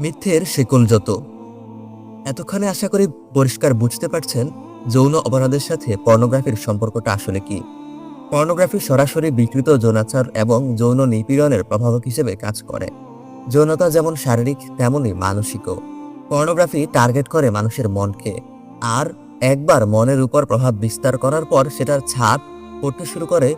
মিথ্যের শেকল যত। এতক্ষণে আশা করি পরিষ্কার বুঝতে পারছেন যৌন অপরাধের সাথে পর্নোগ্রাফির সম্পর্কটা আসলে কি। পর্নোগ্রাফি সরাসরি বিকৃত যৌনাচার এবং যৌন নিপীড়নের প্রভাবক হিসেবে কাজ করে। যৌনতা যেমন শারীরিক, তেমনই মানসিকও। পর্নোগ্রাফি টার্গেট করে মানুষের মনকে। আর একবার মনের উপর প্রভাব বিস্তার করার পর সেটার ছাপ পড়তে শুরু করে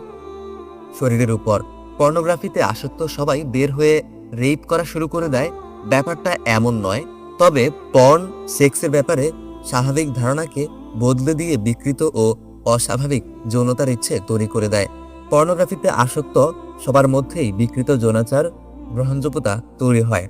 শরীরের উপর। পর্নোগ্রাফিতে আসক্ত সবাই বের হয়ে রেপ করা শুরু করে দেয় ব্যাপারটা এমন নয়, তবে পর্ন সেক্সের ব্যাপারে স্বাভাবিক ধারণাকে বদলে দিয়ে বিকৃত ও অস্বাভাবিক যৌনতার ইচ্ছে তৈরি করে দেয়। পর্নোগ্রাফিতে আসক্ত সবার মধ্যেই বিকৃত যৌনাচার গ্রহণযোগ্যতা তৈরি হয়।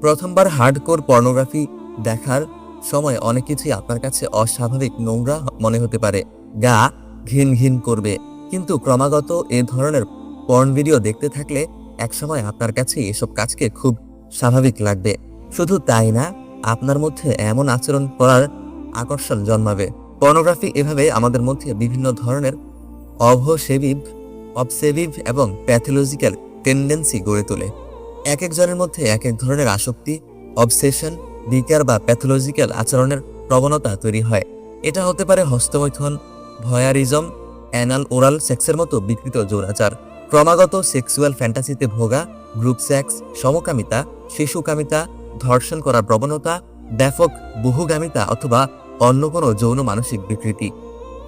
প্রথমবার হার্ডকোর পর্নোগ্রাফি দেখার সময় অনেক কিছুই আপনার কাছে অস্বাভাবিক নোংরা মনে হতে পারে। গা ঘিন ঘিন করবে, কিন্তু ক্রমাগত এ ধরনের পর্ন ভিডিও দেখতে থাকলে একসময় আপনার কাছে এসব কাজকে খুব স্বাভাবিক লাগবে। শুধু তাই না, আপনার মধ্যে এমন আচরণ করার আকর্ষণ জন্মাবে। পর্নোগ্রাফি এভাবে আমাদের মধ্যে বিভিন্ন ধরনের অভসেভিভ অবসেভিভ এবং প্যাথোলজিক্যাল টেন্ডেন্সি গড়ে তোলে। এক একজনের মধ্যে এক এক ধরনের আসক্তি, অবসেশন, বিকার বা প্যাথোলজিক্যাল আচরণের প্রবণতা তৈরি হয়। এটা হতে পারে হস্তমৈথন, ভয়ারিজম, অ্যানাল ওরাল সেক্সের মতো বিকৃত যৌনাচার। ক্রমাগত সেক্সুয়াল ফ্যান্টাসিতে ভোগা, গ্রুপ সেক্স, সমকামিতা, শিশুকামিতা, ধর্ষণ করার প্রবণতা, ব্যাপক বহুগামিতা অথবা অন্য কোনো যৌন মানসিক বিকৃতি।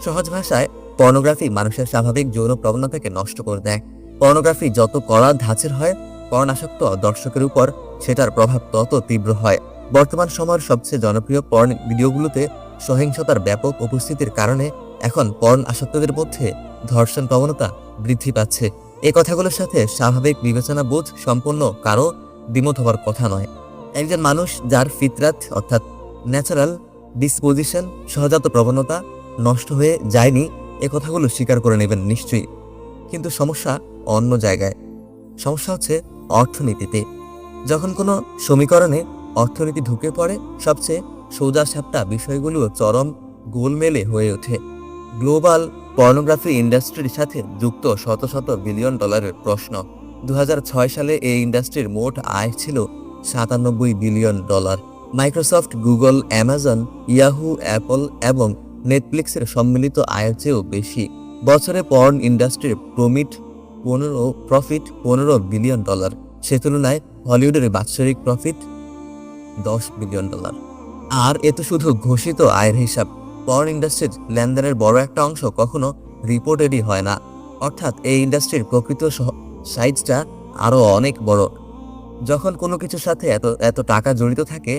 সহজ ভাষায়, পর্নোগ্রাফি মানুষের স্বাভাবিক যৌন প্রবণতাকে নষ্ট করে দেয়। পর্নোগ্রাফি যত কড়া ধাঁচের হয়, পর্ণাসক্ত দর্শকের উপর সেটার প্রভাব তত তীব্র হয়। বর্তমান সময়ের সবচেয়ে জনপ্রিয় পর্ন ভিডিওগুলোতে সহিংসতার ব্যাপক উপস্থিতির কারণে এখন পর্ন আসক্তদের মধ্যে ধর্ষণ প্রবণতা বৃদ্ধি পাচ্ছে। এই কথাগুলোর সাথে স্বাভাবিক বিবেচনা বোধ সম্পন্ন কারও দ্বিমত হওয়ার কথা নয়। একজন মানুষ যার ফিতরাত, অর্থাৎ ন্যাচারাল ডিসপোজিশন সহজাত প্রবণতা নষ্ট হয়ে যায়নি, এ কথাগুলো স্বীকার করে নেবেন নিশ্চয়ই। কিন্তু সমস্যা অন্য জায়গায়। সমস্যা হচ্ছে অর্থনীতিতে। যখন কোনো সমীকরণে অর্থনীতি ঢুকে পড়ে, সবচেয়ে সোজা সাপটা বিষয়গুলো চরম গোলমেলে হয়ে ওঠে। গ্লোবাল পর্নোগ্রাফি ইন্ডাস্ট্রির সাথে যুক্ত শত শত বিলিয়ন ডলারের প্রশ্ন। দু হাজার ছয় সালে এই ইন্ডাস্ট্রির মোট আয় ছিল সাতানব্বই billion dollar. Microsoft, Google, Amazon, Yahoo, Apple এবং নেটফ্লিক্সের সম্মিলিত আয়ের চেয়েও বেশি। বছরে পর্ন ইন্ডাস্ট্রির প্রমিট পনেরো, প্রফিট পনেরো বিলিয়ন ডলার। সে তুলনায় হলিউডের বাৎসরিক প্রফিট দশ বিলিয়ন ডলার। আর এ তো শুধু ঘোষিত আয়ের হিসাব পর্ন ইন্ডাস্ট্রির লেনদেনের বড় একটা অংশ কখনো রিপোর্টেডই হয় না। অর্থাৎ এই ইন্ডাস্ট্রির প্রকৃত সাইজটা আরও অনেক বড়। যখন কোনো কিছুর সাথে এত এত টাকা জড়িত থাকে,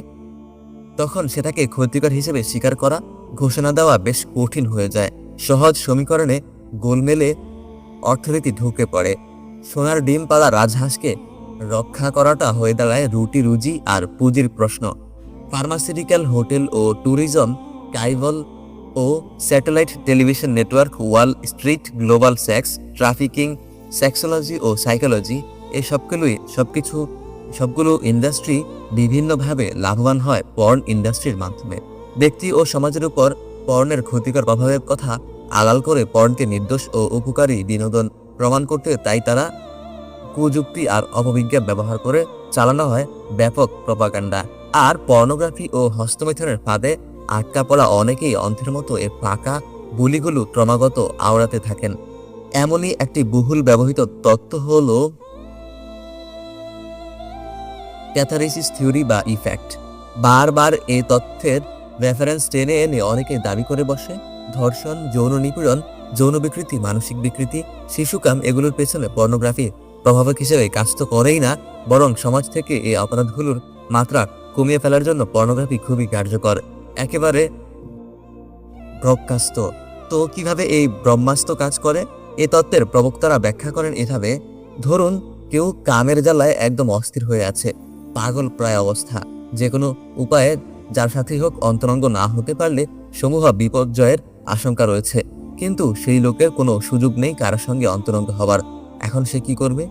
তখন সেটাকে ক্ষতিকর হিসেবে স্বীকার করা, ঘোষণা দেওয়া বেশ কঠিন হয়ে যায়। সহজ সমীকরণে গোলমেলে অর্থনীতি ঢুকে পড়ে। সোনার ডিম পালা রাজহাঁসকে রক্ষা করাটা হয়ে দাঁড়ায় রুটি রুজি আর পুঁজির প্রশ্ন। ফার্মাসিউটিক্যাল হোটেল ও ট্যুরিজম কাইবল ও satellite television network Wall Street, global sex, trafficking, sexology ও সাইকোলজি এই সবগুলোই সবকিছু, সবগুলো ইন্ডাস্ট্রি বিভিন্নভাবে লাভবান হয় পর্ন ইন্ডাস্ট্রির মাধ্যমে। ব্যক্তি ও সমাজের উপর পর্নের ক্ষতিকর প্রভাবের কথা আড়াল করে পর্নকে নির্দোষ ও উপকারী বিনোদন প্রমাণ করতে তাই তারা কুযুক্তি আর অপবিজ্ঞান ব্যবহার করে চালানো হয় ব্যাপক প্রপাগান্ডা। আর পর্নোগ্রাফি ও হস্তমৈথনের ফাঁদে আটকা পড়া অনেকেই অন্ধের মতো এর ফাঁকা বুলিগুলো ক্রমাগত আওড়াতে থাকেন। এমনই একটি বহুল ব্যবহৃত তত্ত্ব হল ক্যাথারেসিস থিওরি বা ইফেক্ট। বারবার এ তথ্যের রেফারেন্স টেনে এনে অনেকে দাবি করে বসে, ধর্ষণ, যৌন নিপীড়ন, যৌন বিকৃতি, মানসিক বিকৃতি, শিশুকাম এগুলোর পেছনে পর্নোগ্রাফি প্রভাবক হিসেবে কাজ তো করেই না, বরং সমাজ থেকে এই অপরাধগুলোর মাত্রা কমিয়ে ফেলার জন্য পর্নোগ্রাফি খুবই কার্যকর। একেবারে ব্রহ্মাস্ত তো কীভাবে এই ব্রহ্মাস্ত কাজ করে? এ তত্ত্বের প্রবক্তারা ব্যাখ্যা করেন এভাবে, ধরুন, কেউ কামের জ্বালায় একদম অস্থির হয়ে আছে, পাগল প্রায় অবস্থা। যে কোনো উপায়ে যার সাথেই হোক অন্তরঙ্গ না হতে পারলে সমূহ বিপর্যয়ের আশঙ্কা রয়েছে। কিন্তু সেই লোকের কোনো সুযোগ নেই কারোর সঙ্গে অন্তরঙ্গ হবার। এখন সে কি করবে?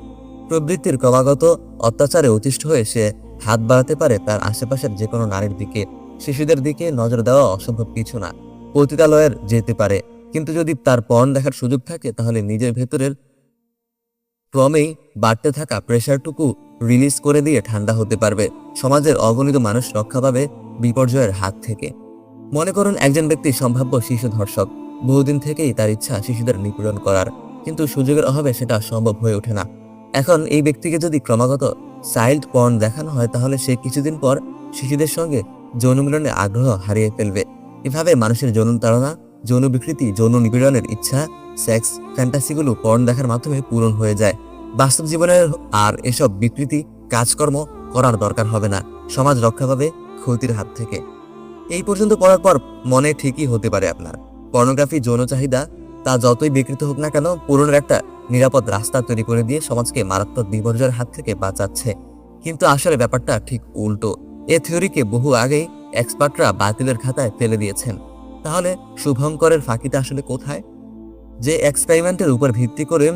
প্রবৃত্তির ক্রমাগত অত্যাচারে অতিষ্ঠ হয়ে সে হাত বাড়াতে পারে তার আশেপাশের যে কোনো নারীর দিকে। শিশুদের দিকে নজর দেওয়া অসম্ভব কিছু না। পতিতালয়ের যেতে পারে। কিন্তু যদি তার পণ দেখার সুযোগ থাকে, তাহলে নিজের ভেতরের ক্রমেই বাড়তে থাকা প্রেশারটুকু রিলিজ করে দিয়ে ঠান্ডা হতে পারবে। সমাজের অগণিত মানুষ রক্ষা পাবে বিপর্যয়ের হাত থেকে। মনে করুন একজন ব্যক্তি সম্ভাব্য শিশু ধর্ষক। বহুদিন থেকেই তার ইচ্ছা শিশুদের নিপীড়ন করার। কিন্তু সুযোগের অভাবে সেটা সম্ভব হয়ে ওঠে না। এখন এই ব্যক্তিকে যদি ক্রমাগত চাইল্ড পর্ন দেখানো হয়, তাহলে সে কিছুদিন পর শিশুদের সঙ্গে যৌন মিলনে আগ্রহ হারিয়ে ফেলবে। এভাবে মানুষের যৌন তাড়না, যৌন বিকৃতি, যৌন নিপীড়নের ইচ্ছা, সেক্স, ফ্যান্টাসিগুলো পর্ন দেখার মাধ্যমে পূরণ হয়ে যায়। বাস্তব জীবনের আর এসব বিকৃতি, কাজকর্ম করার দরকার হবে না। সমাজ রক্ষা পাবে ক্ষতির হাত থেকে। এই পর্যন্ত পড়ার পর মনে ঠিকই হতে পারে আপনার। পর্নোগ্রাফি, যৌন চাহিদা, তা যতই বিকৃত হোক না কেন পূরণের একটা নিরাপদ রাস্তা তৈরি করে দিয়ে সমাজকে মারাত্মক বিপর্যয়ের হাত থেকে বাঁচাচ্ছে। কিন্তু আসলে ব্যাপারটা ঠিক উল্টো। এ থিওরিকে বহু আগেই এক্সপার্টরা বাতিলের খাতায় ফেলে দিয়েছেন। তাহলে শুভঙ্করের ফাঁকিটা আসলে কোথায়? যে এক্সপেরিমেন্টের উপর ভিত্তি করে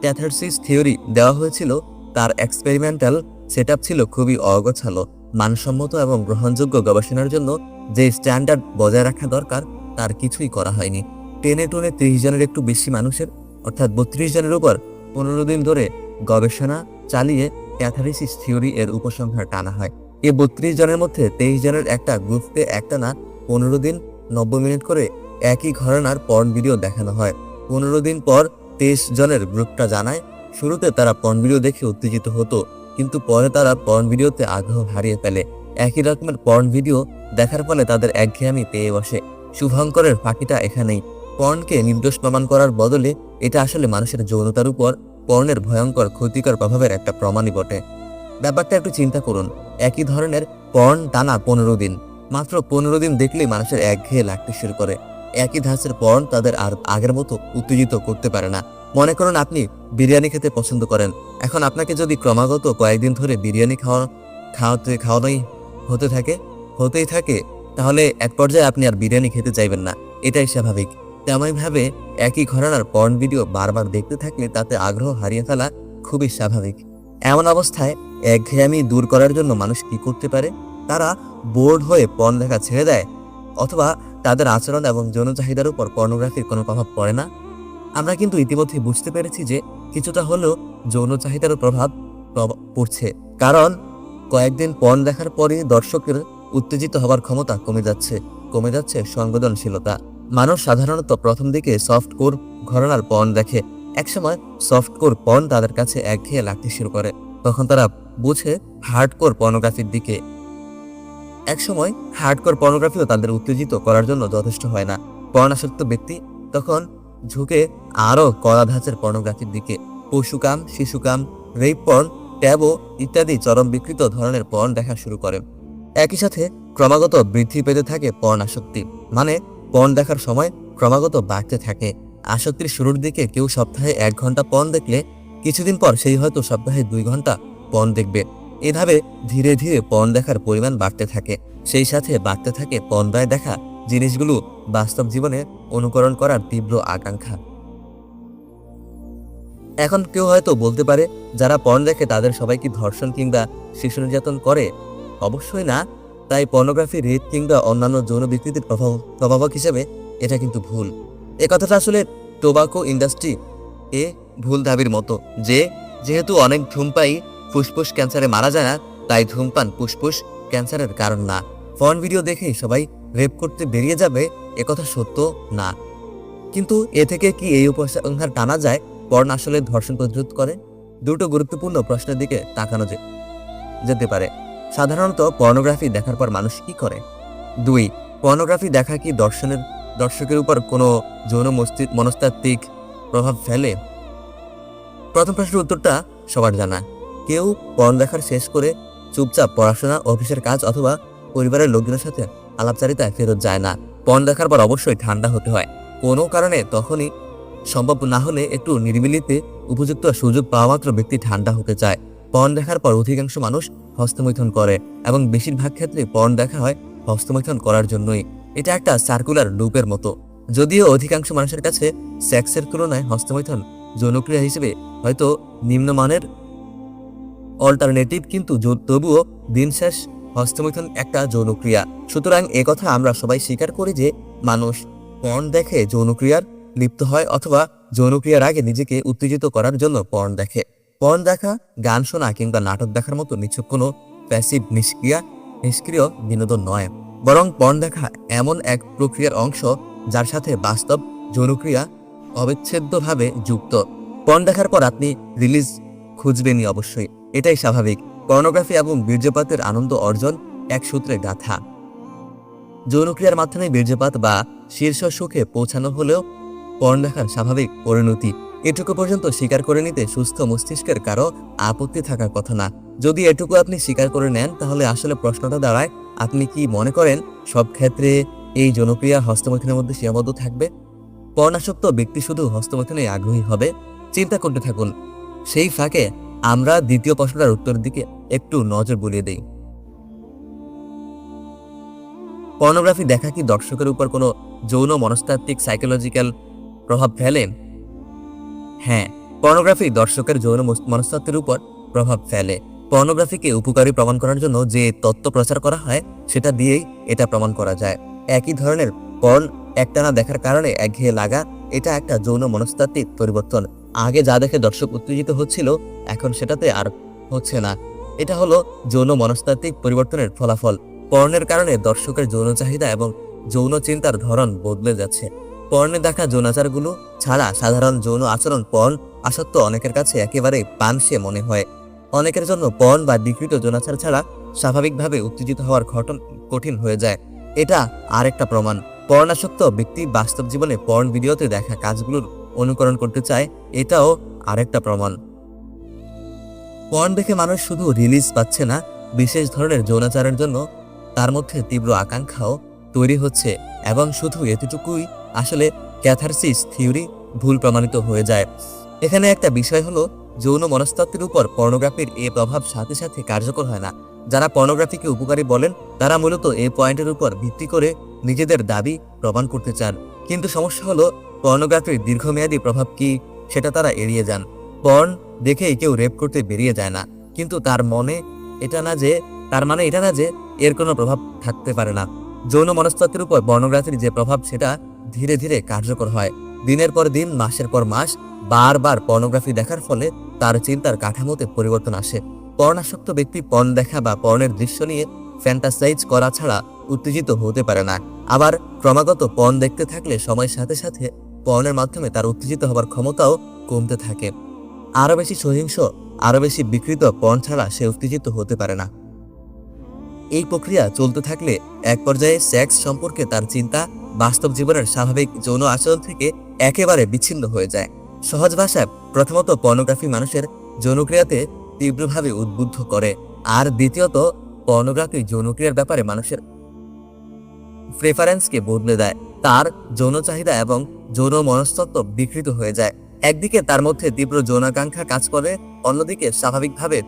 ক্যাথারসিস থিওরি দেওয়া হয়েছিল, তার এক্সপেরিমেন্টাল সেট ছিল খুবই অগোছালো, মানসম্মত এবং গ্রহণযোগ্য গবেষণার জন্য যে স্ট্যান্ডার্ড বজায় রাখা দরকার, তার কিছুই করা হয়নি। টেনে টুনে ত্রিশ জনের একটু বেশি মানুষের, অর্থাৎ বত্রিশ জনের উপর পনেরো দিন ধরে গবেষণা চালিয়ে ক্যাথারিসিস থিওরি এর উপসংহার টানা হয়। এই বত্রিশ জনের মধ্যে তেইশ জনের একটা গ্রুপে একটা না, পনেরো দিন নব্বই মিনিট করে একই ঘরানার পর্ন ভিডিও দেখানো হয়। পনেরো দিন পর তেইশ জনের গ্রুপটা জানায়। শুরুতে তারা পর্ন ভিডিও দেখে উত্তেজিত হতো, কিন্তু পরে তারা পর্ন ভিডিওতে আগ্রহ হারিয়ে ফেলে। একই রকমের পর্ন ভিডিও দেখার ফলে তাদের একঘেয়েমি পেয়ে বসে। শুভঙ্করের ফাঁকিটা এখানেই। পর্নকে নির্দোষ প্রমাণ করার বদলে এটা আসলে মানুষের যৌনতার উপর। পর্নের ভয়ঙ্কর, ক্ষতিকর প্রভাবের একটা প্রমাণই বটে। ব্যাপারটা একটু চিন্তা করুন। একই ধরনের পর্ন টানা পনেরো দিন। মাত্র পনেরো দিন দেখলেই মানুষের একঘেয়ে লাগতে শুরু করে। একই ধাঁচের পর্ন তাদের আর আগের মতো উত্তেজিত করতে পারে না। মনে করুন আপনি বিরিয়ানি খেতে পছন্দ করেন। এখন আপনাকে যদি ক্রমাগত কয়েকদিন ধরে বিরিয়ানি খাওয়া খাওয়াতে খাওয়ানোই হতে থাকে হতেই থাকে, তাহলে এক পর্যায়ে আপনি আর বিরিয়ানি খেতে চাইবেন না। এটাই স্বাভাবিক। তেমনইভাবে একই ঘরানার পর্ন ভিডিও বারবার দেখতে থাকলে তাতে আগ্রহ হারিয়ে ফেলা খুবই স্বাভাবিক। এমন অবস্থায় একঘেয়েমি দূর করার জন্য মানুষ কি করতে পারে? তারা বোর্ড হয়ে পর্ন দেখা ছেড়ে দেয়, অথবা তাদের আচরণ এবং যৌন চাহিদার উপর পর্নোগ্রাফির কোনো প্রভাব পড়ে না। আমরা কিন্তু ইতিমধ্যে বুঝতে পেরেছি যে কিছুটা হলেও যৌন চাহিদার প্রভাব প্রভ- পড়ছে। কারণ কয়েকদিন পণ দেখার পরই দর্শকের উত্তেজিত হবার ক্ষমতা কমে যাচ্ছে কমে যাচ্ছে সংবেদনশীলতা। মানুষ সাধারণত প্রথম দিকে সফট কোর ঘরানার পর্ন দেখে একসময় সফট কোর পর্ন তাদের কাছে একঘেয়ে লাগতে শুরু করে। তখন তারা বুঝে হার্ড কোর পর্নোগ্রাফির দিকে। একসময় হার্ডকোর পর্নোগ্রাফিও তাদের উত্তেজিত করার জন্য যথেষ্ট হয় না। পর্ণাসক্ত ব্যক্তি তখন ঝুঁকে আরও কড়া ধাঁচের পর্নোগ্রাফির দিকে। পশুকাম, শিশুকাম রেপ পর্ন ট্যাবো ইত্যাদি চরম বিকৃত ধরনের পর্ন দেখা শুরু করে। একই সাথে ক্রমাগত বৃদ্ধি পেতে থাকে পর্ন আসক্তি মানে পর্ন দেখার সময় ক্রমাগত বাড়তে থাকে। আসক্তির শুরুর দিকে কেউ সপ্তাহে এক ঘণ্টা পণ দেখলে কিছুদিন পর সেই হয়তো সপ্তাহে দুই ঘণ্টা পণ দেখবে। এভাবে ধীরে ধীরে পণ দেখার পরিমাণ বাড়তে থাকে। সেই সাথে বাড়তে থাকে পর্দায় দেখা জিনিসগুলো বাস্তব জীবনে অনুকরণ করার তীব্র আকাঙ্ক্ষা। এখন কেউ হয়তো বলতে পারে, যারা পণ দেখে তাদের সবাই কি ধর্ষণ কিংবা শিশু নির্যাতন করে। অবশ্যই না। তাই পর্নোগ্রাফি, রেপ কিংবা অন্যান্য যৌন বিকৃতির প্রভাব, প্রভাবক হিসেবে এটা কিন্তু ভুল। এ কথাটা আসলে টোবাকো ইন্ডাস্ট্রি এ ভুল দাবির মতো যে, যেহেতু অনেক ধূমপাই ফুসফুস ক্যান্সারে মারা যায় না, তাই ধূমপান ফুসফুস ক্যান্সারের কারণ না। ফর্ন ভিডিও দেখেই সবাই রেপ করতে বেরিয়ে যাবে একথা সত্য না। কিন্তু এ থেকে কি এই উপসংহার টানা যায়? পর্ণ আসলে ধর্ষণ প্রতিরোধ করে? দুটো গুরুত্বপূর্ণ প্রশ্নের দিকে তাকানো যেতে পারে। সাধারণত পর্নোগ্রাফি দেখার পর মানুষ কি করে? দুই পর্নোগ্রাফি দেখা কি দর্শনের দর্শকের উপর কোনো যৌন মস্তিষ্ক মনস্তাত্ত্বিক প্রভাব ফেলে? প্রথম প্রশ্নের উত্তরটা সবার জানা। কেউ পর্ন দেখার শেষ করে চুপচাপ পড়াশোনা, অফিসের কাজ অথবা পরিবারের লোকজনের সাথে আলাপচারিতায় ফেরত যায় না। পর্ন দেখার পর অবশ্যই ঠান্ডা হতে হয়। কোনো কারণে তখনই সম্ভব না হলে একটু নিরিবিলিতে উপযুক্ত সুযোগ পাওয়া মাত্র ব্যক্তি ঠান্ডা হতে চায়। পর্ন দেখার পর অধিকাংশ মানুষ হস্তমৈথন করে এবং বেশিরভাগ ক্ষেত্রে পর্ন দেখা হয় হস্তমৈথন করার জন্যই। এটা একটা সার্কুলার লুপের মতো। যদিও অধিকাংশ মানুষের কাছে সেক্সের তুলনায় হস্তমৈথন যৌনক্রিয়া হিসেবে হয়তো নিম্নমানের অল্টারনেটিভ, কিন্তু তবুও দিন শেষ হস্তমৈথুন একটা যৌনক্রিয়া। সুতরাং কথা আমরা সবাই স্বীকার করি যে মানুষ পর্ন দেখে যৌনক্রিয়ার লিপ্ত হয় অথবা যৌনক্রিয়ার আগে নিজেকে উত্তেজিত করার জন্য পর্ন দেখে। পর্ন দেখা, গান শোনা কিংবা নাটক দেখার মতো নিছক কোনো প্যাসিভ নিষ্ক্রিয়া, নিষ্ক্রিয় বিনোদন নয়। বরং পর্ন দেখা এমন এক প্রক্রিয়ার অংশ যার সাথে বাস্তব যৌনক্রিয়া অবিচ্ছেদ্যভাবে যুক্ত। পর্ন দেখার পর আপনি রিলিজ খুঁজবেনই অবশ্যই। এটাই স্বাভাবিক। পর্নোগ্রাফি এবং বীর্যপাতের আনন্দ অর্জন এক সূত্রে গাথা। যৌনক্রিয়ার মাধ্যমে বীর্যপাত বা শীর্ষ সুখে পৌঁছানো হলেও পর্ন দেখার স্বাভাবিক পরিণতি। এটুকু পর্যন্ত স্বীকার করে নিতে সুস্থ মস্তিষ্কের কারও আপত্তি থাকার কথা না। যদি এটুকু আপনি স্বীকার করে নেন, তাহলে আসলে প্রশ্নটা দাঁড়ায় আপনি কি মনে করেন সব ক্ষেত্রে এই জনপ্রিয়া হস্তমৈথুনের মধ্যে সীমাবদ্ধ থাকবে? পর্ণাসক্ত ব্যক্তি শুধু হস্তমৈথুনে আগ্রহী হবে? চিন্তা করতে থাকুন। সেই ফাঁকে আমরা দ্বিতীয় প্রশ্নটার উত্তরের দিকে একটু নজর বুলিয়ে দেই। পর্নোগ্রাফি দেখা কি দর্শকের উপর কোনো যৌন মনস্তাত্ত্বিক সাইকোলজিক্যাল প্রভাব ফেলে? হ্যাঁ পর্নোগ্রাফি দর্শকের যৌন মনস্তাত্ত্বের উপর প্রভাব ফেলে। পর্নোগ্রাফিকে উপকারী প্রমাণ করার জন্য যে তত্ত্ব প্রচার করা হয়, সেটা দিয়েই এটা প্রমাণ করা যায়। একই ধরনের পর্ন একটানা দেখার কারণে একঘেয়ে লাগা, এটা একটা যৌন মনস্তাত্ত্বিক পরিবর্তন। আগে যা দেখে দর্শক উত্তেজিত হচ্ছিল, এখন সেটাতে আর হচ্ছে না। এটা হলো যৌন মনস্তাত্ত্বিক পরিবর্তনের ফলাফল। পর্ণের কারণে দর্শকের যৌন চাহিদা এবং যৌন চিন্তার ধরন বদলে যাচ্ছে। পর্নে দেখা যৌনাচারগুলো ছাড়া সাধারণ যৌন আচরণ পর্ন আসক্ত অনেকের কাছে একেবারে পানসে মনে হয়। অনেকের জন্য পর্ন বা বিকৃত যৌনাচার ছাড়া স্বাভাবিকভাবে উত্তেজিত হওয়ার ঘটন কঠিন হয়ে যায়। এটা আরেকটা প্রমাণ। পর্ণাসক্ত ব্যক্তি বাস্তব জীবনে পর্ন ভিডিওতে দেখা কাজগুলোর অনুকরণ করতে চায়, এটাও আরেকটা প্রমাণ। পর্ন দেখে মানুষ শুধু রিলিজ পাচ্ছে না, বিশেষ ধরনের যৌনাচারের জন্য তার মধ্যে তীব্র আকাঙ্ক্ষাও তৈরি হচ্ছে এবং শুধু এতটুকুই, আসলে ক্যাথারসিস থিওরি ভুল প্রমাণিত হয়ে যায়। এখানে একটা বিষয় হলো যৌন মনস্তত্ত্বের উপর পর্নোগ্রাফির এ প্রভাব সাথে সাথে কার্যকর হয় না। যারা পর্নোগ্রাফিকে উপকারী বলেন, তারা মূলত এই পয়েন্টের উপর ভিত্তি করে নিজেদের দাবি প্রমাণ করতে চান। কিন্তু সমস্যা হলো, পর্নোগ্রাফির দীর্ঘমেয়াদী প্রভাব কি, সেটা তারা এড়িয়ে যান। পর্ন দেখেই কেউ রেপ করতে বেরিয়ে যায় না, কিন্তু তার মনে এটা না যে, তার মানে এটা না যে, এর কোনো প্রভাব থাকতে পারে না। যৌন মনস্তত্ত্বের উপর পর্নোগ্রাফির যে প্রভাব, সেটা ধীরে ধীরে কার্যকর হয়। দিনের পর দিন, মাসের পর মাস বারবার পর্নোগ্রাফি দেখার ফলে তার চিন্তার কাঠামোতে পরিবর্তন আসে। পর্ণাসক্ত ব্যক্তি পর্ন দেখা বা পর্ণের দৃশ্য নিয়ে ফ্যান্টাসাইজ করা ছাড়া উত্তেজিত হতে পারে না। আবার ক্রমাগত পর্ন দেখতে থাকলে সময়ের সাথে সাথে পর্নের মাধ্যমে তার উত্তেজিত হবার ক্ষমতাও কমতে থাকে। আরও বেশি সহিংস, আরও বেশি বিকৃত পর্ন ছাড়া সে উত্তেজিত হতে পারে না। এই প্রক্রিয়া চলতে থাকলে এক পর্যায়ে সেক্স সম্পর্কে তার চিন্তা বাস্তব জীবনের স্বাভাবিক যৌন আচরণ থেকে একেবারে বিচ্ছিন্ন হয়ে যায়। সহজ ভাষায় প্রথমত পর্নোগ্রাফি মানুষের যৌনক্রিয়াতে তীব্রভাবে উদ্বুদ্ধ করে, আর দ্বিতীয়ত পর্নোগ্রাফি যৌনক্রিয়ার ব্যাপারে মানুষের প্রেফারেন্সকে বদলে দেয়। তার যৌন চাহিদা এবং যৌন মনস্তত্ব বিকৃত হয়ে যায়। একদিকে তার মধ্যে তীব্র যৌনাকাঙ্ক্ষা কাজ করে, অন্যদিকে স্বাভাবিকভাবে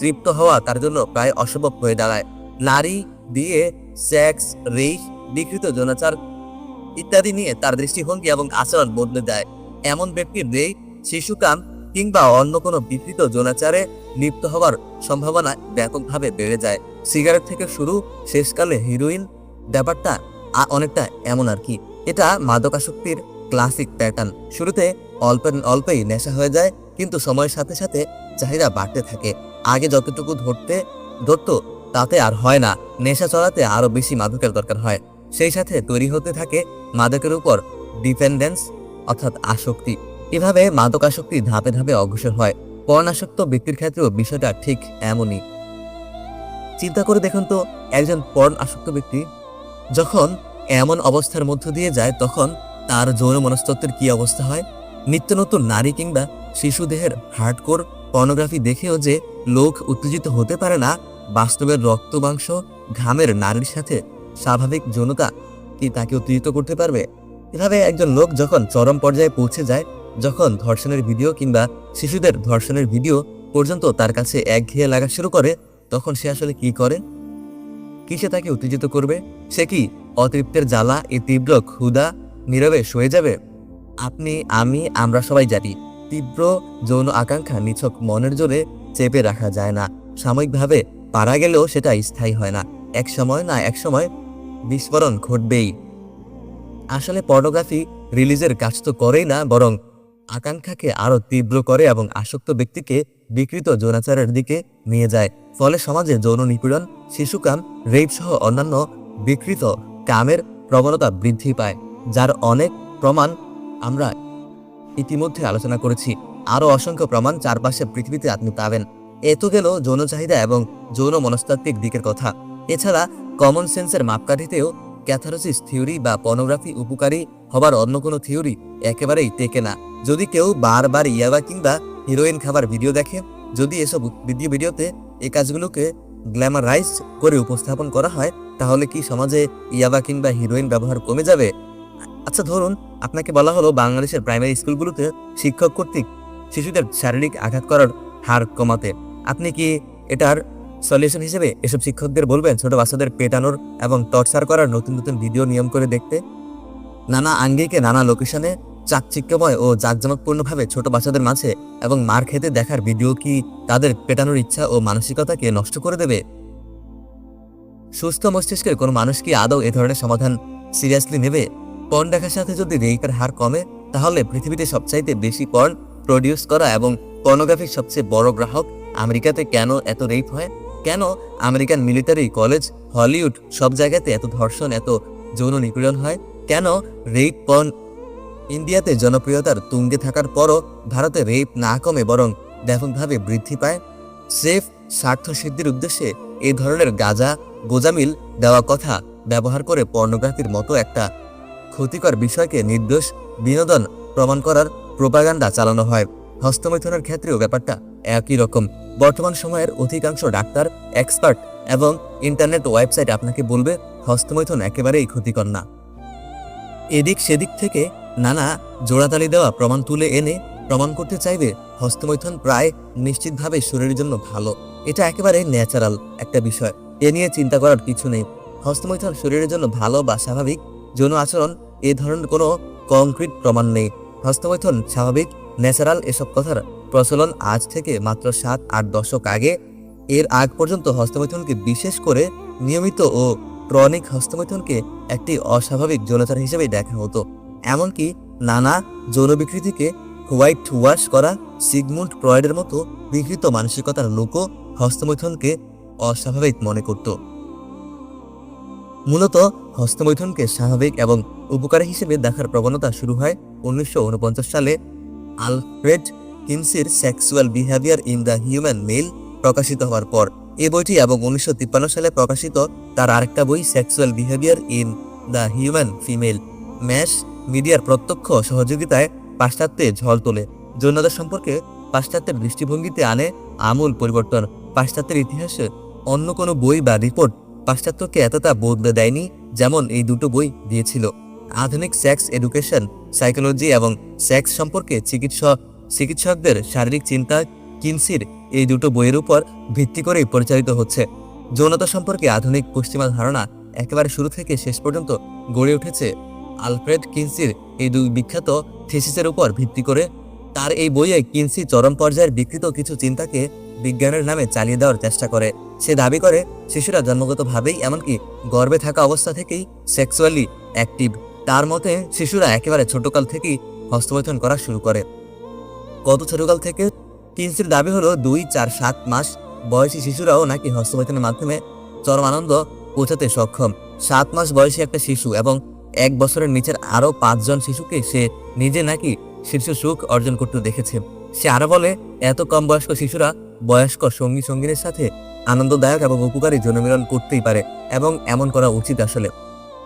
তৃপ্ত হওয়া তার জন্য প্রায় অসম্ভব হয়ে দাঁড়ায়। নারী দিয়ে সেক্স রেস বিকৃত যৌনাচার ইত্যাদি নিয়ে তার দৃষ্টিভঙ্গি এবং আচরণ বদলে দেয়। এমন ব্যক্তির রেই শিশুকাম কিংবা অন্য কোনো বিকৃত জোনাচারে লিপ্ত হওয়ার সম্ভাবনা ব্যাপকভাবে বেড়ে যায়। সিগারেট থেকে শুরু, শেষকালে হিরোইন ব্যাপারটা অনেকটা এমন আর কি। এটা মাদকাসক্তির ক্লাসিক প্যাটার্ন শুরুতে অল্প অল্পেই নেশা হয়ে যায়, কিন্তু সময়ের সাথে সাথে চাহিদা বাড়তে থাকে। আগে যতটুকু ধরতে, ধরতো, তাতে আর হয় না। নেশা চড়াতে আরও বেশি মাদকের দরকার হয়। সেই সাথে তৈরি হতে থাকে মাদকের উপর ডিপেন্ডেন্স অর্থাৎ আসক্তি। এভাবে মাদক আসক্তি ধাপে ধাপে অগ্রসর হয়। পর্ণাসক্ত ব্যক্তির ক্ষেত্রেও বিষয়টা ঠিক এমনই। চিন্তা করে দেখুন তো, একজন পর্ণ আসক্ত ব্যক্তি যখন এমন অবস্থার মধ্য দিয়ে যায়, তখন তার যৌন মনস্তত্ত্বের কি অবস্থা হয়? নিত্য নতুন নারী কিংবা শিশু দেহের হার্ডকোর পর্নোগ্রাফি দেখেও যে লোক উত্তেজিত হতে পারে না, বাস্তবের রক্ত মাংস ঘামের নারীর সাথে স্বাভাবিক যৌনতা কি তাকে উত্তেজিত করতে পারবে? এভাবে একজন লোক যখন চরম পর্যায়ে পৌঁছে যায়, যখন ধর্ষণের ভিডিও কিংবা শিশুদের ধর্ষণের ভিডিও পর্যন্ত তার কাছে একঘেয়ে লাগা শুরু করে, তখন সে আসলে কি করে? কিসে তাকে উত্তেজিত করবে? সে কি অতৃপ্তের জ্বালা এই তীব্র ক্ষুধা নীরবে সয়ে যাবে? আপনি, আমি, আমরা সবাই জানি, তীব্র যৌন আকাঙ্ক্ষা নিছক মনের জোরে চেপে রাখা যায় না। সাময়িকভাবে পারা গেলেও সেটা স্থায়ী হয় না। এক সময় না এক সময় বিস্ফোরণ ঘটবেই। আসলে পর্নোগ্রাফি রিলিজের কাজ তো করেই না, বরং আকাঙ্ক্ষাকে আরও তীব্র করে এবং আসক্ত ব্যক্তিকে বিকৃত যৌনাচারের দিকে নিয়ে যায়। ফলে সমাজে যৌন নিপীড়ন, শিশুকাম রেপ সহ অন্যান্য বিকৃত কামের প্রবণতা বৃদ্ধি পায়, যার অনেক প্রমাণ আমরা ইতিমধ্যে আলোচনা করেছি। আরও অসংখ্য প্রমাণ চারপাশে পৃথিবীতে আপনি পাবেন। এত গেল যৌন চাহিদা এবং যৌন মনস্তাত্ত্বিক দিকের কথা। এছাড়া কমন সেন্সের মাপকাঠিতেও ক্যাথারোসিস থিওরি বা পর্নোগ্রাফি উপকারী হবার অন্য কোনো থিওরি একেবারেই টেকে না। যদি কেউ বারবার ইয়াবা কিংবা হিরোইন খাবার ভিডিও দেখে, যদি এসব ভিডিও ভিডিওতে এই কাজগুলোকে গ্ল্যামারাইজ করে উপস্থাপন করা হয়, তাহলে কি সমাজে ইয়াবা কিংবা হিরোইন ব্যবহার কমে যাবে? আচ্ছা ধরুন আপনাকে বলা হলো বাংলাদেশের প্রাইমারি স্কুলগুলোতে শিক্ষক কর্তৃক শিশুদের শারীরিক আঘাত করার হার কমাতে। আপনি কি এটার সলিউশন হিসেবে এসব শিক্ষকদের বলবেন, ছোট বাচ্চাদের পেটানোর এবং টর্চার করার নতুন নতুন ভিডিও নিয়ম করে দেখতে। নানা আঙ্গিকে নানা লোকেশনে চাকচিক্যময় ও জাঁকজমকপূর্ণভাবে ছোট বাচ্চাদের মাঝে এবং মার খেতে দেখার ভিডিও কি তাদের পেটানোর ইচ্ছা ও মানসিকতাকে নষ্ট করে দেবে? সুস্থ মস্তিষ্কের কোনো মানুষ কি আদৌ এ ধরনের সমাধান সিরিয়াসলি নেবে? পর্ন দেখার সাথে যদি রেইপের হার কমে, তাহলে পৃথিবীতে সবচাইতে বেশি পর্ন প্রডিউস করা এবং পর্নোগ্রাফির সবচেয়ে বড় গ্রাহক আমেরিকাতে কেন এত রেপ হয়? কেন আমেরিকান মিলিটারি, কলেজ, হলিউড সব জায়গাতে এত ধর্ষণ, এত যৌন নিপীড়ন হয়? কেন রেপ পর্ন ইন্ডিয়াতে জনপ্রিয়তার তুঙ্গে থাকার পরও ভারতে রেপ না কমে বরং ব্যাপকভাবে বৃদ্ধি পায়? সেফ, স্বার্থ সিদ্ধির উদ্দেশ্যে এই ধরনের গাজা, গোজামিল দেওয়া কথা ব্যবহার করে পর্নোগ্রাফির মতো একটা ক্ষতিকর বিষয়কে নির্দোষ বিনোদন প্রমাণ করার প্রোপাগান্ডা চালানো হয়। হস্তমৈথুনের ক্ষেত্রেও ব্যাপারটা একই রকম। বর্তমান সময়ের অধিকাংশ ডাক্তার, এক্সপার্ট এবং ইন্টারনেট ওয়েবসাইট আপনাকে বলবে, হস্তমৈথুন একেবারেই ক্ষতিকর না। এদিক সেদিক থেকে নানা জোড়াতালি দেওয়া প্রমাণ তুলে এনে প্রমাণ করতে চাইবে, হস্তমৈথুন প্রায় নিশ্চিতভাবে শরীরের জন্য ভালো। এটা একেবারে ন্যাচারাল একটা বিষয়। এ নিয়ে চিন্তা করার কিছু নেই। হস্তমৈথুন শরীরের জন্য ভালো বা স্বাভাবিক যৌন আচরণ, এ ধরনের কোনো কংক্রিট প্রমাণ নেই। হস্তমৈথুন স্বাভাবিক, ন্যাচারাল এসব কথার প্রচলন আজ থেকে মাত্র সাত আট দশক আগে। এর আগ পর্যন্ত হস্তমৈথুনকে বিশেষ করে নিয়মিত ও ক্রনিক হস্তমৈথুনকে একটি অস্বাভাবিক যৌনাচার হিসেবে দেখা হতো। এমনকি নানা যৌন বিকৃতিকে হোয়াইট ওয়াশ করা, সিগমুন্ড প্রয়েডের মতো বিকৃত মানসিকতার লোকও হস্তমৈথুনকে অস্বাভাবিক মনে করত। মূলত হস্তমৈথুনকে স্বাভাবিক এবং উপকারী হিসেবে দেখার প্রবণতা শুরু হয় উনিশশো উনপঞ্চাশ সালে Alfred কিনসির sexual behaviour in the human male প্রকাশিত হওয়ার পর, এ বইটি এবং উনিশশো সালে প্রকাশিত তার আরেকটা বই sexual behaviour in the human female mass মিডিয়ার প্রত্যক্ষ সহযোগিতায় পাশ্চাত্যে ঝড় তোলে। যৌনতা সম্পর্কে পাশ্চাত্যের দৃষ্টিভঙ্গিতে আনে আমূল পরিবর্তন। পাশ্চাত্যের ইতিহাসে অন্য কোনো বই বা রিপোর্ট পাশ্চাত্যকে এতটা বদলে দেয়নি যেমন এই দুটো বই দিয়েছিল। আধুনিক সেক্স এডুকেশন সাইকোলজি এবং সেক্স সম্পর্কে চিকিৎসক চিকিৎসকদের শারীরিক চিন্তা, কিনসির এই দুটো বইয়ের উপর ভিত্তি করেই পরিচালিত হচ্ছে। যৌনতা সম্পর্কে আধুনিক পশ্চিমা ধারণা একেবারে শুরু থেকে শেষ পর্যন্ত গড়ে উঠেছে। আলফ্রেড কিনসির এই দুই বিখ্যাত থিসিসের উপর ভিত্তি করে তার এই বইয়ে কিনসি চরম পর্যায়ের বিকৃত কিছু চিন্তাকে বিজ্ঞানের নামে চালিয়ে দেওয়ার চেষ্টা করে। সে দাবি করে, শিশুরা জন্মগতভাবেই এমনকি গর্ভে থাকা অবস্থা থেকেই সেক্সুয়ালি অ্যাক্টিভ। তার মতে, শিশুরা একেবারে ছোটকাল থেকেই হস্তমৈথুন করা শুরু করে। কত ছোটকাল থেকে কিনসির দাবি হলো দুই, চার, সাত মাস বয়সী শিশুরাও নাকি হস্তমৈথুনের মাধ্যমে চরম আনন্দ পৌঁছাতে সক্ষম। সাত মাস বয়সী একটা শিশু এবং এক বছরের নিচের আরও পাঁচজন শিশুকে সে নিজে নাকি শীর্ষ সুখ অর্জন করতে দেখেছে। সে আরও বলে, এত কম বয়স্ক শিশুরা বয়স্ক সঙ্গী সঙ্গিনীর সাথে আনন্দদায়ক এবং উপকারী জনমিলন করতেই পারে এবং এমন করা উচিত আসলে।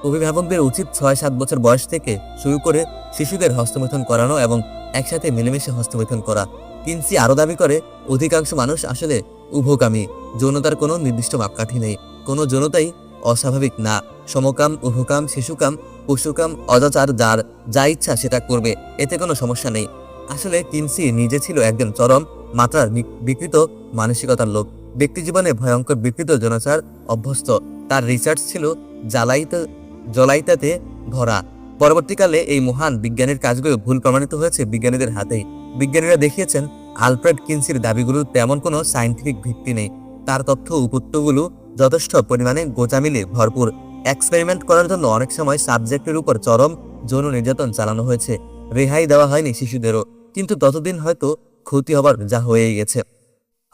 অভিভাবকদের উচিত ছয়, সাত বছর বয়স থেকে শুরু করে শিশুদের হস্তমৈথুন করানো এবং একসাথে মিলেমিশে হস্তমৈথুন করা। কিনসি আরও দাবি করে, অধিকাংশ মানুষ আসলে উভকামী। যৌনতার কোনো নির্দিষ্ট মাপকাঠি নেই। কোনো যৌনতাই অস্বাভাবিক না। সমকাম, উভকাম, শিশুকাম, পশুকাম, অজাচার, যার যা ইচ্ছা সেটা করবে, এতে কোনো সমস্যা নেই। আসলে কিনসি নিজে ছিল একজন চরম, মাত্রার বিকৃত মানসিকতার লোক। ব্যক্তিজীবনে ভয়ঙ্কর বিকৃত জনচার অভ্যস্ত। তার রিসার্চ ছিল জ্বালাইতে জলাইতাতে ভরা। পরবর্তীকালে এই মহান বিজ্ঞানের কাজগুলো ভুল প্রমাণিত হয়েছে বিজ্ঞানীদের হাতেই। বিজ্ঞানীরা দেখিয়েছেন, আলফ্রেড কিনসির দাবিগুলোর তেমন কোনো সায়েন্টিফিক ভিত্তি নেই। তার তথ্য উপত্যগুলো যথেষ্ট পরিমাণে গোজামিলে ভরপুর। এক্সপেরিমেন্ট করার জন্য অনেক সময় সাবজেক্টের উপর চরম যৌন নির্যাতন চালানো হয়েছে। রেহাই দেওয়া হয়নি শিশুদেরও। কিন্তু ততদিন হয়তো ক্ষতি হবার যা হয়েই গেছে।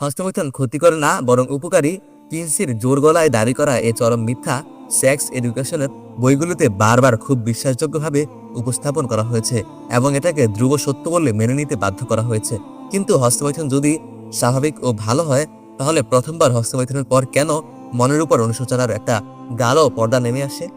হস্তমৈথুন ক্ষতিকর না, বরং উপকারী কিন্সির জোর গলায় দাবি করা এ চরম মিথ্যা সেক্স এডুকেশনের বইগুলোতে বারবার খুব বিশ্বাসযোগ্যভাবে উপস্থাপন করা হয়েছে এবং এটাকে ধ্রুব সত্য বলে মেনে নিতে বাধ্য করা হয়েছে। কিন্তু হস্তমৈথুন যদি স্বাভাবিক ও ভালো হয়, তাহলে প্রথমবার হস্তমৈথুনের পর কেন মনের উপর অনুশোচনার একটা গাঢ় পর্দা নেমে আসে?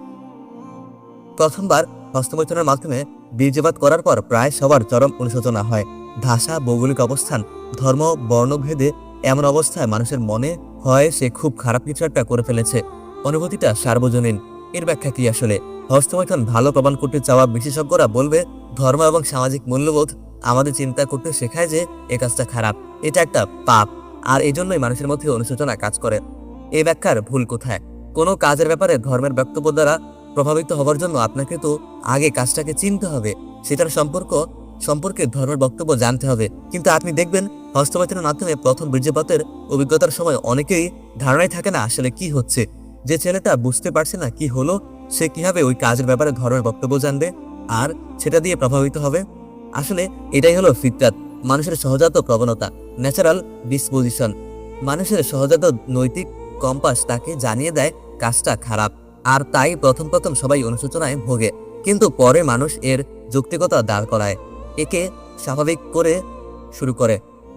প্রথমবার হস্তমৈথুনের মাধ্যমে বীর্যপাত করার পর প্রায় সবার চরম অনুশোচনা হয়। ভাষা, ভৌগোলিক অবস্থান, ধর্ম, বর্ণভেদে এমন অবস্থায় মানুষের মনে হয় সে খুব খারাপ কিছু একটা করে ফেলেছে। অনুভূতিটা সার্বজনীন। এর ব্যাখ্যা কি আসলে? হস্তমৈথুন ভালো প্রমাণ করতে চাওয়া বিশেষজ্ঞরা বলবে, ধর্ম এবং সামাজিক মূল্যবোধ আমাদের চিন্তা করতে শেখায় যে এ কাজটা খারাপ, এটা একটা পাপ, আর এই জন্যই মানুষের মধ্যে অনুশোচনা কাজ করে। এই ব্যাখ্যার ভুল কোথায়? কোনো কাজের ব্যাপারে ধর্মের বক্তব্য দ্বারা প্রভাবিত হওয়ার জন্য আপনাকে তো আগে কাজটাকে চিনতে হবে, সেটার সম্পর্ক, সম্পর্কে ধর্মের বক্তব্য জানতে হবে। কিন্তু আপনি দেখবেন, হস্তমৈথুনের মাধ্যমে প্রথম বীর্যপাতের অভিজ্ঞতার সময় অনেকেই ধারণাই থাকে না আসলে কি হচ্ছে। যে ছেলেটা বুঝতে পারছে না কি হলো, সে কীভাবে ওই কাজের ব্যাপারে ধর্মের বক্তব্য জানবে আর সেটা দিয়ে প্রভাবিত হবে? আসলে এটাই হলো ফিতরাত, মানুষের সহজাত প্রবণতা ন্যাচারাল ডিসপোজিশন মানুষের সহজাত নৈতিক কম্পাস তাকে জানিয়ে দেয় কাজটা খারাপ, আর তাই প্রথম প্রথম সবাই অনুশোচনায় ভোগে, কিন্তু পরে মানুষ এর যৌক্তিকতা দাঁড় করায়, একে স্বাভাবিক করে শুরু করে।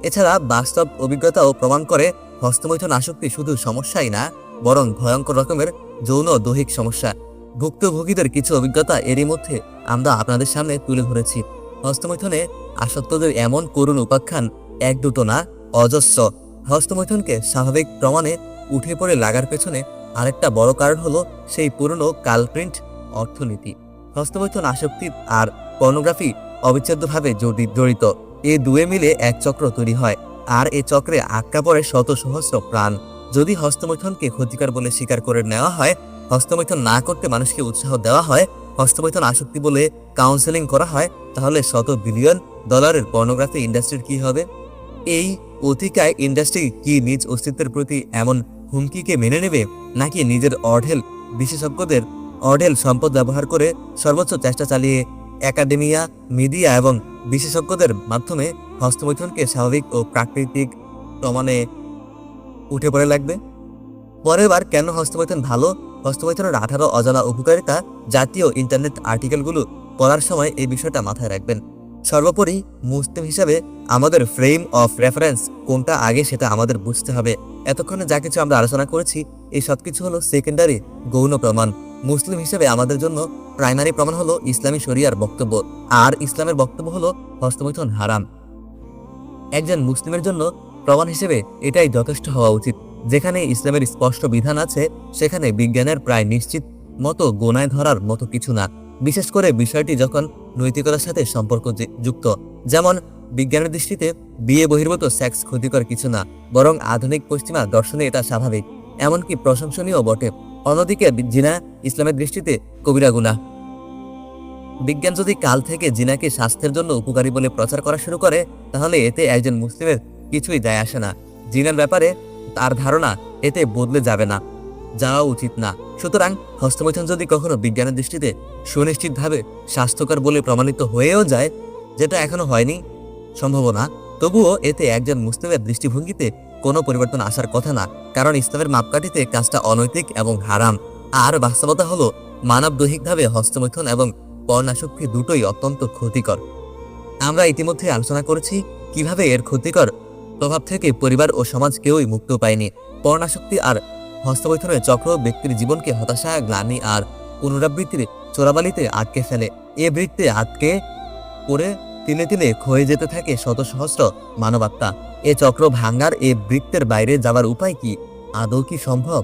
এছাড়া বাস্তব অভিজ্ঞতাও প্রমাণ করে হস্তমৈথুন আসক্তি শুধু সমস্যাই না বরং ভয়ঙ্কর রকমের যৌন দৈহিক সমস্যা। ভুক্তভোগীদের কিছু অভিজ্ঞতা এরই মধ্যে আমরা আপনাদের সামনে তুলে ধরেছি। হস্তমৈথনে আসক্তদের এমন করুণ উপাখ্যান এক দুটো না, অজস্র। হস্তমৈথনকে স্বাভাবিক প্রমাণে উঠে পড়ে লাগার পেছনে আরেকটা বড় কারণ হলো সেই পুরনো কালপ্রিন্ট অর্থনীতি। হস্তমৈথুন আসক্তি আর পর্নোগ্রাফি অবিচ্ছেদ্যভাবে জড়ি- জড়িত। এ দুয়ে মিলে এক চক্র তৈরি হয়, আর এ চক্রে আটকা পড়ে শত সহস্র প্রাণ। যদি হস্তমৈথুনকে ক্ষতিকর বলে স্বীকার করে নেওয়া হয়, হস্তমৈথুন না করতে মানুষকে উৎসাহ দেওয়া হয়, হস্তমৈথুন আসক্তি বলে কাউন্সেলিং করা হয়, তাহলে শত বিলিয়ন ডলারের পর্নোগ্রাফি ইন্ডাস্ট্রির কি হবে? এই অতিকায় ইন্ডাস্ট্রি কি নিজ অস্তিত্বের প্রতি এমন হুমকিকে মেনে নেবে, নাকি নিজের অঢেল বিশেষজ্ঞদের অঢেল সম্পদ ব্যবহার করে সর্বোচ্চ চেষ্টা চালিয়ে একাডেমিয়া মিডিয়া এবং বিশেষজ্ঞদের মাধ্যমে হস্তমৈথুনকে স্বাভাবিক ও প্রাকৃতিক প্রমাণে উঠে পড়ে লাগবে। পরের বার কেন হস্তমৈথুন ভালো হস্তমৈথুনের আঠারো অজানা উপকারিতা, জাতীয় ইন্টারনেট আর্টিকেলগুলো পড়ার সময় এই বিষয়টা মাথায় রাখবেন। সর্বোপরি মুসলিম হিসাবে আমাদের ফ্রেম অফ রেফারেন্স কোনটা আগে সেটা আমাদের বুঝতে হবে। এতক্ষণে যা কিছু আমরা আলোচনা করেছি, এই সব কিছু হলো সেকেন্ডারি গৌণ প্রমাণ। মুসলিম হিসেবে আমাদের জন্য প্রাইমারি প্রমাণ হলো ইসলামী শরিয়ার বক্তব্য। আর ইসলামের বক্তব্য হলো হস্তমৈথুন হারাম। একজন মুসলিমের জন্য প্রমাণ হিসেবে এটাই যথেষ্ট হওয়া উচিত। যেখানে ইসলামের স্পষ্ট বিধান আছে, সেখানে বিজ্ঞানের প্রায় নিশ্চিত মতো গোনায় ধরার মতো কিছু না। বিশেষ করে বিষয়টি যখন নৈতিকতার সাথে সম্পর্ক যুক্ত। যেমন, বিজ্ঞানের দৃষ্টিতে বিয়ে বহির্ভূত সেক্স ক্ষতিকর কিছু না, বরং আধুনিক পশ্চিমা দর্শনে এটা স্বাভাবিক। এমনকি প্রশংসনীয় বটে। অন্যদিকে জিনা ইসলামের দৃষ্টিতে কবিরা গুনাহ। বিজ্ঞান যদি কাল থেকে জিনাকে স্বাস্থ্যের জন্য উপকারী বলে প্রচার করা শুরু করে, তাহলে এতে একজন মুসলিমের কিছুই যায় আসে না। জিনার ব্যাপারে তার ধারণা এতে বদলে যাবে না। যাওয়া উচিত না। সুতরাং হস্তমৈথুন যদি কখনো বিজ্ঞানের দৃষ্টিতে সুনিশ্চিতভাবে স্বাস্থ্যকর বলে প্রমাণিত হয়েও যায়, যেটা এখনও হয়নি সম্ভাবনা তবুও এতে একজন মুসলিমের দৃষ্টিভঙ্গিতে কোনো পরিবর্তন আসার কথা না। কারণ ইসলামের মাপকাঠিতে কাজটা অনৈতিক এবং হারাম। আর বাস্তবতা হলো মানব দৈহিকভাবে হস্তমৈথুন এবং পর্ণাসক্তি দুটোই অত্যন্ত ক্ষতিকর। আমরা ইতিমধ্যে আলোচনা করেছি কীভাবে এর ক্ষতিকর প্রভাব থেকে পরিবার ও সমাজ কেউই মুক্ত পায়নি। পর্ণাশক্তি আর হস্তবৈথনের চক্র ব্যক্তির জীবনকে হতাশা, গ্লানি আর পুনরাবৃত্তির চোরাবালিতে আটকে ফেলে। এ বৃত্তে আটকে পড়ে তিলে তিলে ক্ষয়ে যেতে থাকে শত সহস্র মানবাত্মা। এ চক্র ভাঙ্গার এ বৃত্তের বাইরে যাওয়ার উপায় কি? আদৌ কি সম্ভব?